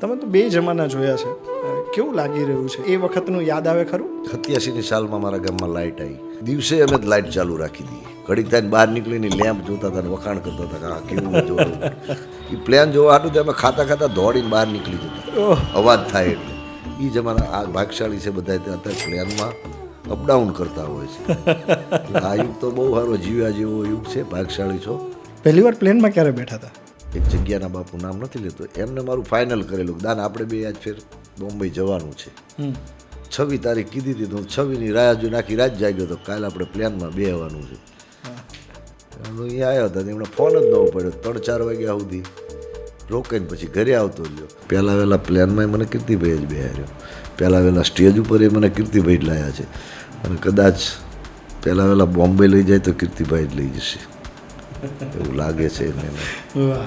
તમે તો બે જમાના જોયા છે. કેવું લાગી રહ્યું છે? એ વખતનું યાદ આવે ખરું? સત્યાસીની સાલમાં મારા ગામમાં લાઇટ આવી દિવસે અમે જ લાઇટ ચાલુ રાખી દઈએ ઘડીક થઈને બહાર નીકળીને લેમ્પ જોતા હતા વખાણ કરતા હતા આ કેવું એ પ્લેન જોવા હતું તો અમે ખાતા ખાતા દોડીને બહાર નીકળી જતા. અવાજ થાય એટલે. એ જમાના આ ભાગશાળી છે બધા અત્યારે પ્લેનમાં અપડાઉન કરતા હોય છે. આ યુગ તો બહુ સારો જીવ્યા જેવો યુગ છે ભાગશાળી છો. પહેલી વાર પ્લેનમાં ક્યારે બેઠા હતા? એક જગ્યાના બાપુ નામ નથી લેતો એમને મારું ફાઇનલ કરેલું દાન આપણે બે આજ ફેર બોમ્બે જવાનું છે. છવ્વી તારીખ કીધી હતી તો છવ્વીની રાહ જો નાખી રાત જાગ્યો તો કાલે આપણે પ્લેનમાં બેહવાનું છે. અહીંયા આવ્યો હતો એમણે ફોન જ ન પડ્યો ત્રણ ચાર વાગ્યા સુધી રોકાઈને પછી ઘરે આવતો રહ્યો. પહેલાં વહેલા પ્લેનમાં મને કીર્તિભાઈ જ બેહાર્યો. પહેલાં વહેલા સ્ટેજ ઉપર એ મને કીર્તિભાઈ જ લાયા છે. અને કદાચ પહેલાં વહેલા બોમ્બે લઈ જાય તો કીર્તિભાઈ જ લઈ જશે. એવું લાગે છે એને વાહ.